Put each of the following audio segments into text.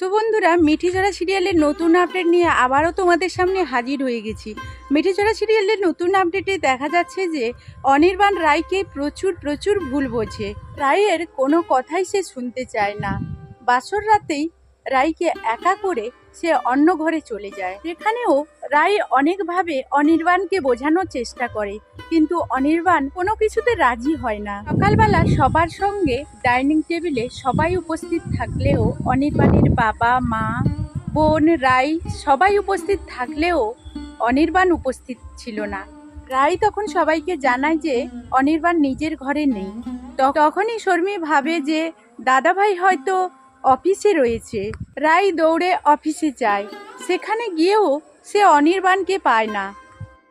তো বন্ধুরা মিঠিঝরা সিরিয়ালের নতুন আপডেট নিয়ে আবারও তোমাদের সামনে হাজির হয়ে গেছি। মিঠিঝরা সিরিয়ালের নতুন আপডেটে দেখা যাচ্ছে যে, অনির্বাণ রায়কে প্রচুর প্রচুর ভুল বোঝে। রায়ের কোনো কথাই সে শুনতে চায় না। বাসর রাতেই রায়কে একা করে সে অন্য ঘরে চলে যায়। সেখানেও রায় অনেকভাবে অনির্বাণকে বোঝানোর চেষ্টা করে, কিন্তু অনির্বাণ কোনো কিছুতে রাজি হয় না। সকালবেলা সবার সঙ্গে ডাইনিং টেবিলে সবাই উপস্থিত থাকলেও অনির্বাণের বাবা, মা, বোন রাই সবাই উপস্থিত থাকলেও অনির্বাণ উপস্থিত ছিল না। রাই তখন সবাইকে জানায় যে অনির্বাণ নিজের ঘরে নেই। তখনই শর্মী ভাবে যে, দাদাভাই হয়তো অফিসে রয়েছে। রাই দৌড়ে অফিসে যায়। সেখানে গিয়েও সে অনির্বাণকে পায় না।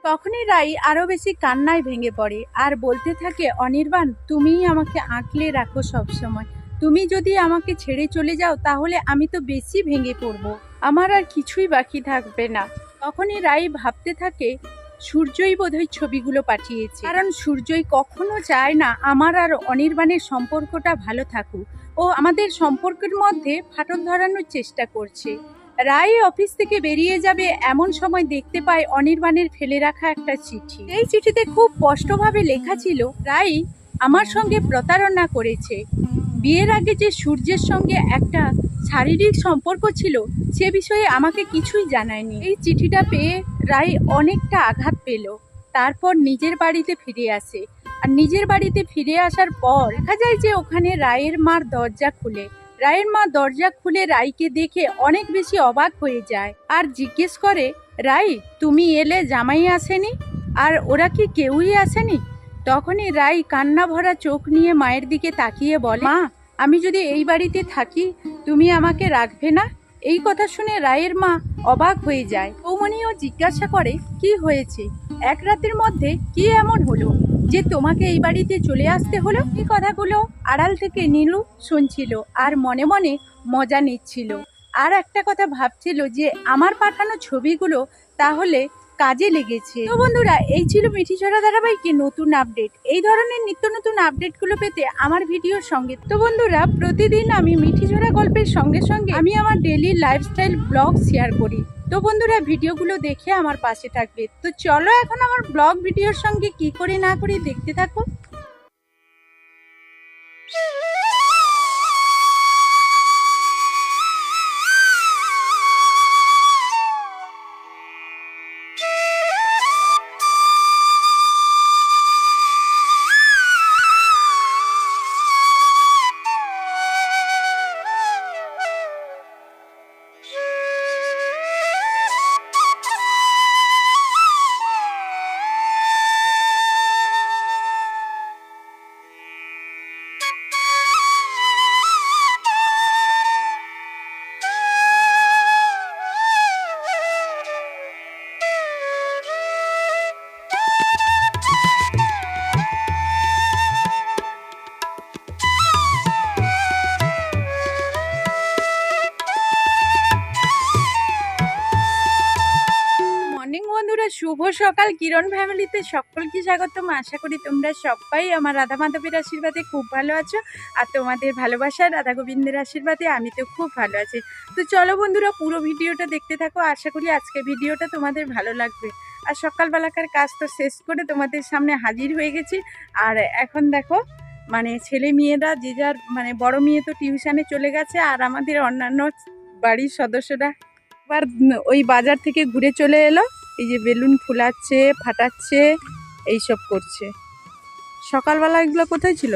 তখনই রাই আরও বেশি কান্নায় ভেঙে পড়ে আর বলতে থাকে, অনির্বাণ, তুমিই আমাকে আঁকলে রাখো সব সময় তুমি যদি আমাকে ছেড়ে চলে যাও, তাহলে আমি তো বেশি ভেঙে পড়ব। আমার আর কিছুই বাকি থাকবে না। তখনই রাই ভাবতে থাকে সূর্যই বোধহয় ছবিগুলো পাঠিয়েছে। কারণ সূর্যই কখনো চায় না আমার আর অনির্বাণের সম্পর্কটা ভালো থাকুক। ও আমাদের সম্পর্কের মধ্যে ফাটল ধরানোর চেষ্টা করছে। রায় অফিস থেকে বেরিয়ে যাবে এমন সময় দেখতে পায় অনির্বাণের ফেলে রাখা একটা চিঠি। এই চিঠিতে খুব স্পষ্টভাবে লেখা ছিল রাই আমার সঙ্গে প্রতারণা করেছে। বিয়ের আগে যে সূর্যের সঙ্গে একটা শারীরিক সম্পর্ক ছিল, সে বিষয়ে আমাকে কিছুই জানায়নি। এই চিঠিটা পেয়ে রাই অনেকটা আঘাত পেল। তারপর নিজের বাড়িতে ফিরে আসে। আর নিজের বাড়িতে ফিরে আসার পর দেখা যায় যে ওখানে রায়ের মার দরজা খুলে। রায়ের মা দরজা খুলে রাইকে দেখে অনেক বেশি অবাক হয়ে যায় আর জিজ্ঞেস করে রাই তুমি এলে জামাই আসেনি? আর ওরা কি কেউই আসেনি? তখনই রাই কান্না ভরা চোখ নিয়ে মায়ের দিকে তাকিয়ে বলে, মা আমি যদি এই বাড়িতে থাকি, তুমি আমাকে রাখবে না? এই কথা শুনে রায়ের মা অবাক হয়ে যায়। বৌমনিও জিজ্ঞাসা করে, কি হয়েছে? এক রাতের মধ্যে কি এমন হলো যে তোমাকে এই বাড়িতে চলে আসতে হলো? এই কথাগুলো আড়াল থেকে নীলু শুনছিল আর মনে মনে মজা নিচ্ছিল। আর একটা কথা ভাবছিল যে, আমার পাঠানো ছবিগুলো তাহলে কাজে লেগেছে। তো বন্ধুরা, এই ছিল মিঠি ছড়া ধারাবাহিকের নতুন আপডেট। এই ধরনের নিত্য নতুন আপডেটগুলো পেতে আমার ভিডিওর সঙ্গে তো বন্ধুরা, প্রতিদিন আমি মিঠি ঝরা গল্পের সঙ্গে সঙ্গে আমি আমার ডেলি লাইফস্টাইল ব্লগ শেয়ার করি। তো বন্ধুরা, ভিডিওগুলো দেখে আমার পাশে থাকবে। তো চলো এখন আমার ব্লগ ভিডিওর সঙ্গে কি করে না করে দেখতে থাকো। বন্ধুরা, শুভ সকাল। কিরণ ফ্যামিলিতে সকলকে স্বাগতম। আশা করি তোমরা সবাই আমার রাধা মাধবের আশীর্বাদে খুব ভালো আছো আর তোমাদের ভালোবাসার রাধা গোবিন্দের আশীর্বাদে আমি তো খুব ভালো আছি। তো চলো বন্ধুরা, পুরো ভিডিওটা দেখতে থাকো। আশা করি আজকে ভিডিওটা তোমাদের ভালো লাগবে। আর সকালবেলাকার কাজ তো শেষ করে তোমাদের সামনে হাজির হয়ে গেছি। আর এখন দেখো মানে ছেলে মেয়েরা, যে যার মানে বড় মেয়ে তো টিউশানে চলে গেছে আর আমাদের অন্যান্য বাড়ির সদস্যরা এবার ওই বাজার থেকে ঘুরে চলে এলো। এই যে বেলুন ফুলাচ্ছে, ফাটাচ্ছে, এইসব করছে। সকালবেলা এগুলো কোথায় ছিল?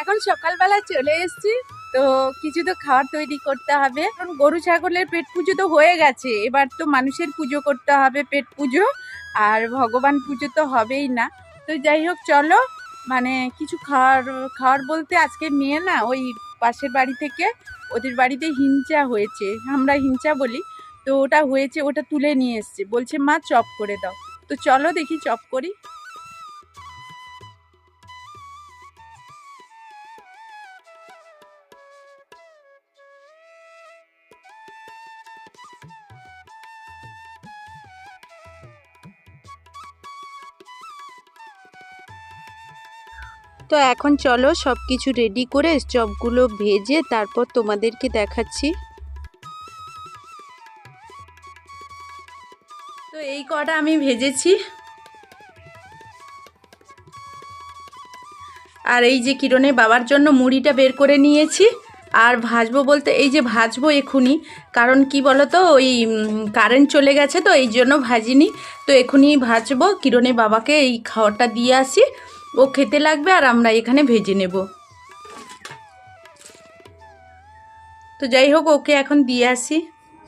এখন সকালবেলা চলে এসেছি, তো কিছু তো খাবার তৈরি করতে হবে। কারণ গরু, ছাগলের পেট পুজো তো হয়ে গেছে, এবার তো মানুষের পুজো করতে হবে, পেট পুজো, আর ভগবান পুজো তো হবেই না। তো যাই হোক, চলো মানে কিছু খাওয়ার খাওয়ার বলতে আজকে মেয়ে না, ওই পাশের বাড়ি থেকে ওদের বাড়িতে হিঞ্চা হয়েছে, আমরা হিঞ্চা বলি, তো ওটা হয়েছে, ওটা তুলে নিয়ে এসছে, বলছে, মা, চপ করে দাও। তো চলো দেখি, চপ করি। তো এখন চলো সব কিছু রেডি করে চপগুলো ভেজে তারপর তোমাদেরকে দেখাচ্ছি। তো এই কটা আমি ভেজেছি। আর এই যে কিরণে বাবার জন্য মুড়িটা বের করে নিয়েছি। আর ভাজবো বলতে এই যে ভাজবো এখুনি, কারণ কি বলো তো ওই কারেন্ট চলে গেছে তো, এই জন্য ভাজিনি। তো এখুনি ভাজবো কিরণে বাবাকে এই খাওয়াটা দিয়ে আসি। ও খেতে লাগবে আর আমরা এখানে ভেজে নেব। তো যাই হোক, ওকে এখন দিয়ে আসি।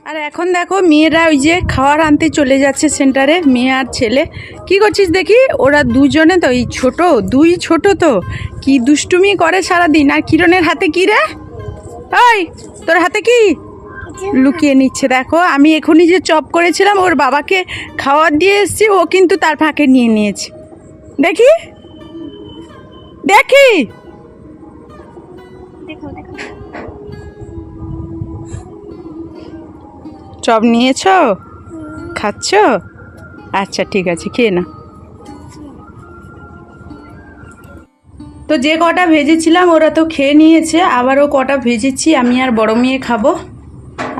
আর এখন দেখো, মেয়েরা ওই যে খাওয়ার আনতে চলে যাচ্ছে সেন্টারে, মেয়ে আর ছেলে। কি করছিস দেখি? ওরা দুজনে তো, এই ছোট, দুই ছোট তো। কি দুষ্টুমি করে সারাদিন, আর কিরণের হাতে কি রে? ওই তোর হাতে কি? লুকিয়ে নিচ্ছে। দেখো, আমি এখনই যে চপ করেছিলাম, ওর বাবাকে খাওয়ার দিয়ে এসেছি, ও কিন্তু তার ফাঁকে নিয়ে নিয়েছে। দেখি? দেখি। চপ নিয়েছ? খাচ্ছ? আচ্ছা ঠিক আছে খেয়ে না তো যে কটা ভেজেছিলাম ওরা তো খেয়ে নিয়েছে। আবারও কটা ভেজেছি আমি আর বড় মেয়ে খাব।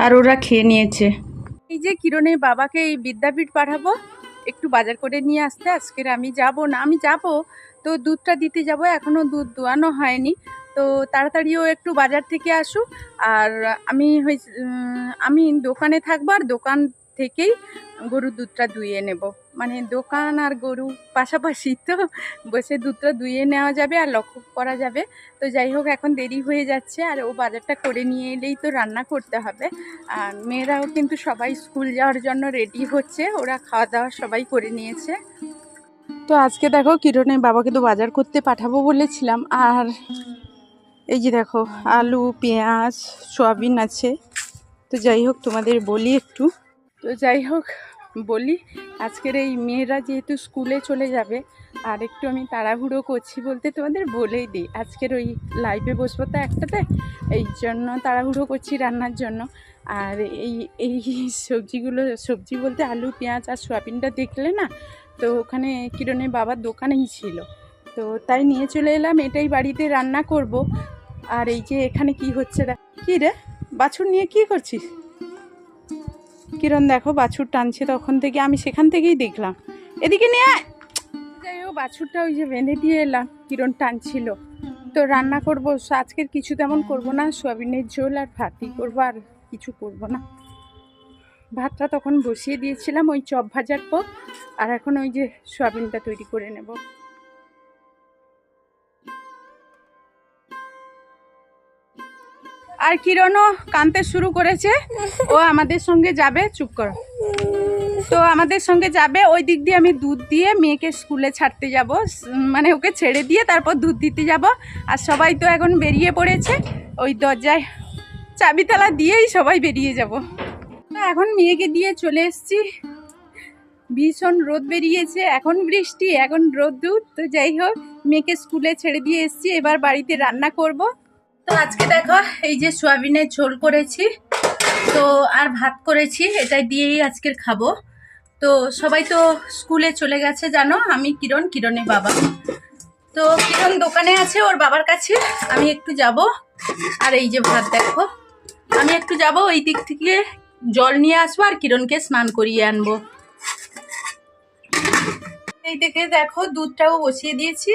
আর ওরা খেয়ে নিয়েছে। এই যে কিরণের বাবাকে এই বিদ্যাপীঠ পাঠাবো একটু বাজার করে নিয়ে আসতে। আজকের আমি যাব না আমি যাব। তো দুধটা দিতে যাব এখনও দুধ দোয়ানো হয়নি। তো তাড়াতাড়িও একটু বাজার থেকে আসুক আর আমি আমি দোকানে থাকব আর দোকান থেকেই গরুর দুধটা দুইয়ে নেব। মানে দোকান আর গরু পাশাপাশি তো বসে দুধটা দুইয়ে নেওয়া যাবে আর লক্ষ্য করা যাবে। তো যাই হোক, এখন দেরি হয়ে যাচ্ছে আর ও বাজারটা করে নিয়ে এলেই তো রান্না করতে হবে। আর মেয়েরাও কিন্তু সবাই স্কুল যাওয়ার জন্য রেডি হচ্ছে। ওরা খাওয়া দাওয়া সবাই করে নিয়েছে। তো আজকে দেখো কিরণের বাবাকে তো বাজার করতে পাঠাবো বলেছিলাম। আর এই যে দেখো, আলু, পেঁয়াজ, সয়াবিন আছে। তো যাই হোক, তোমাদের বলি একটু। তো যাই হোক, বলি, আজকের এই মেয়েরা যেহেতু স্কুলে চলে যাবে, আর একটু আমি তাড়াহুড়ো করছি বলতে তোমাদের বলেই দিই। আজকের ওই লাইভে বসবো তো একটাতে, এই জন্য তাড়াহুড়ো করছি রান্নার জন্য। আর এই এই সবজিগুলো, সবজি বলতে আলু, পেঁয়াজ আর সোয়াবিনটা দেখলে না, তো ওখানে কিরণের বাবার দোকানেই ছিল। তো তাই নিয়ে চলে এলাম, এটাই বাড়িতে রান্না করব। আর এই যে এখানে কি হচ্ছে দেখ, কী রে? বাছুর নিয়ে কি করছিস? কিরণ দেখো, বাছুর টানছে তখন থেকে, আমি সেখান থেকেই দেখলাম। এদিকে নিয়ে আয়। যাই হোক, বাছুরটা ওই যে বেঁধে দিয়ে এলাম, কিরণ টানছিল। তো রান্না করব, আজকের কিছু তেমন করব না, সোয়াবিনের ঝোল আর ভাতই করব আর কিছু করব না। ভাতটা তখন বসিয়ে দিয়েছিলাম ওই চপ ভাজার পর, আর এখন ওই যে সোয়াবিনটা তৈরি করে নেব। আর কিরণও কানতে শুরু করেছে, ও আমাদের সঙ্গে যাবে, চুপ করো। তো আমাদের সঙ্গে যাবে, ওই দিক দিয়ে আমি দুধ দিয়ে মেয়েকে স্কুলে ছাড়তে যাব মানে ওকে ছেড়ে দিয়ে তারপর দুধ দিতে যাব। আর সবাই তো এখন বেরিয়ে পড়েছে, ওই দরজায় চাবিতালা দিয়েই সবাই বেরিয়ে যাব। এখন মেয়েকে দিয়ে চলে এসেছি। ভীষণ রোদ বেরিয়েছে, এখন বৃষ্টি, এখন রোদ্দুর তো যাই হোক, মেয়েকে স্কুলে ছেড়ে দিয়ে এসেছি, এবার বাড়িতে রান্না করব। তো আজকে দেখো, এই যে সোয়াবিনের ঝোল করেছি। তো আর ভাত করেছি এটা দিয়েই আজকের খাব। তো সবাই তো স্কুলে চলে গেছে, জানো? আমি কিরণ, কিরণের বাবা। তো কিরণ দোকানে আছে, ওর বাবার কাছে। আমি একটু যাব। আর এই যে ভাত দেখো। আমি একটু যাব, ওই দিক থেকে জল নিয়ে আসব আর কিরণকে স্নান করিয়ে আনব। এই দিকে দেখো, দুধটাও বসিয়ে দিয়েছি।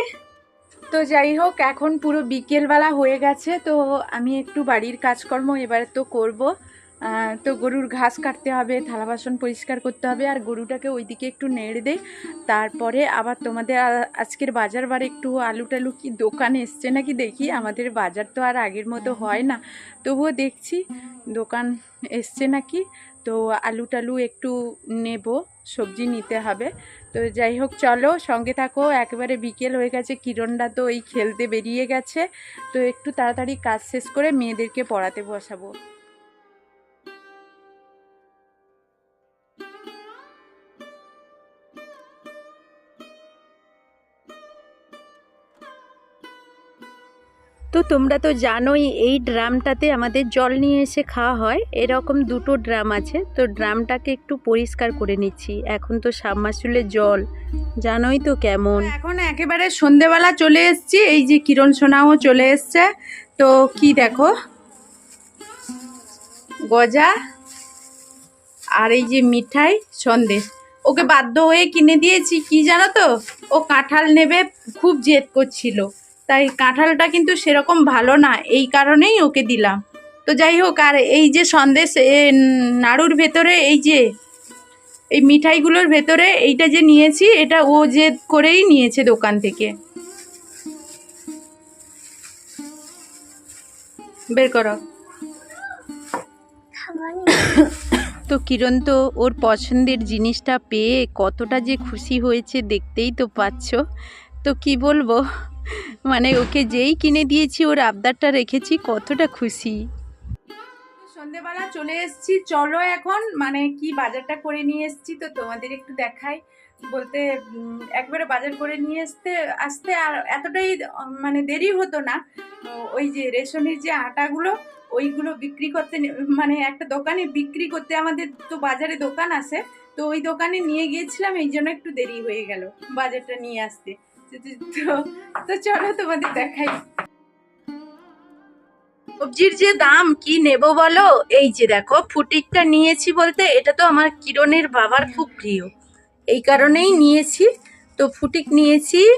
তো যাই হোক, এখন পুরো বিকেলবেলা হয়ে গেছে, তো আমি একটু বাড়ির কাজকর্ম এবারে তো করব। তো গরুর ঘাস কাটতে হবে, থালা বাসন পরিষ্কার করতে হবে, আর গরুটাকে ওইদিকে একটু নেড়ে দেই। তারপরে আবার তোমাদের আজকের বাজার বার একটু আলু টালু কি দোকানে এসছে নাকি দেখি? আমাদের বাজার তো আর আগের মতো হয় না। তবুও দেখছি দোকান এসছে নাকি, তো আলু টালু একটু নেব, সবজি নিতে হবে। তো যাই হোক, চলো সঙ্গে থাকো, একেবারে বিকেল হয়ে গেছে কিরণটা তো এই খেলতে বেরিয়ে গেছে। তো একটু তাড়াতাড়ি কাজ শেষ করে মেয়েদেরকে পড়াতে বসাবো। তো তোমরা তো জানোই, এই ড্রামটাতে আমাদের জল নিয়ে এসে খাওয়া হয়। এরকম দুটো ড্রাম আছে, তো ড্রামটাকে একটু পরিষ্কার করে নিচ্ছি। এখন তো সাবমার্সুলের জল, জানোই তো কেমন। এখন একেবারে সন্ধেবেলা চলে এসেছি, এই যে কিরণ সোনাও চলে এসছে। তো কি দেখো, গজা আর এই যে মিঠাই সন্দেশ ওকে বাধ্য হয়ে কিনে দিয়েছি, কি জানো তো? ও কাঁঠাল নেবে, খুব জেদ করছিল। তাই কাঁঠালটা কিন্তু সেরকম ভালো না, এই কারণেই ওকে দিলাম। তো যাই হোক, আর এই যে সন্দেশ নাড়ুর ভেতরে এই যে, এই মিঠাইগুলোর ভেতরে এইটা যে নিয়েছি, এটা ও যে করেই নিয়েছে দোকান থেকে। বের করো। তো কিরণ, তো ওর পছন্দের জিনিসটা পেয়ে কতটা যে খুশি হয়েছে দেখতেই তো পাচ্ছ। তো কি বলব? মানে ওকে যেই কিনে দিয়েছি, ওর আবদারটা রেখেছি, কতটা খুশি। সন্ধেবেলা চলে এসেছি। চলো এখন মানে কি বাজারটা করে নিয়ে এসেছি তো তোমাদের একটু দেখাই। বলতে একবারে বাজার করে নিয়ে আসতে আসতে আর এতটাই মানে দেরি হতো না। ওই যে রেশনের যে আটাগুলো, ওইগুলো বিক্রি করতে মানে একটা দোকানে বিক্রি করতে আমাদের তো বাজারে দোকান আছে। তো ওই দোকানে নিয়ে গিয়েছিলাম, এই জন্য একটু দেরি হয়ে গেল বাজারটা নিয়ে আসতে। তো- চলো তোমাদের দেখাই সবজির যে দাম কি নেব বলো? এই যে দেখো, ফুটিকটা নিয়েছি বলতে এটা তো আমার কিরণের বাবার খুব প্রিয়। এই কারণেই নিয়েছি। তো ফুটিক নিয়েছি,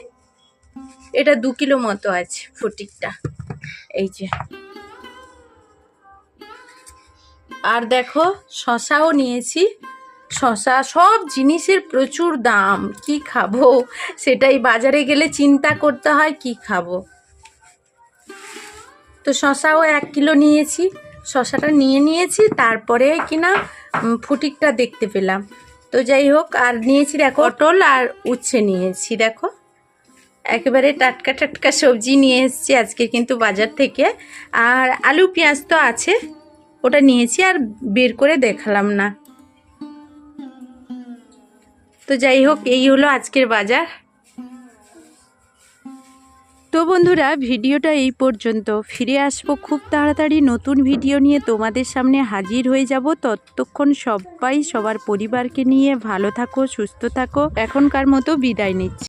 এটা দু কিলো মতো আছে ফুটিকটা। এই যে। আর দেখো, শশাও নিয়েছি। শশা, সব জিনিসের প্রচুর দাম। কি খাব? সেটাই বাজারে গেলে চিন্তা করতে হয়, কি খাব? তো শশাও এক কিলো নিয়েছি। শশাটা নিয়ে নিয়েছি, তারপরে কিনা ফুটিকটা দেখতে পেলাম। তো যাই হোক, আর নিয়েছি দেখো পটল আর উচ্ছে নিয়েছি, দেখো। একেবারে টাটকা টাটকা সবজি নিয়ে এসেছি আজকে কিন্তু বাজার থেকে। আর আলু পেঁয়াজ তো আছে, ওটা নিয়েছি আর বের করে দেখালাম না। তো যাই হোক, এই হলো আজকের বাজার। তো বন্ধুরা, ভিডিওটা এই পর্যন্ত। ফিরে আসব খুব তাড়াতাড়ি নতুন ভিডিও নিয়ে। তোমাদের সামনে হাজির হয়ে যাব ততক্ষণ সবাই, সবার পরিবারকে নিয়ে ভালো থাকো, সুস্থ থাকো। এখনকার মতো বিদায় নিচ্ছি।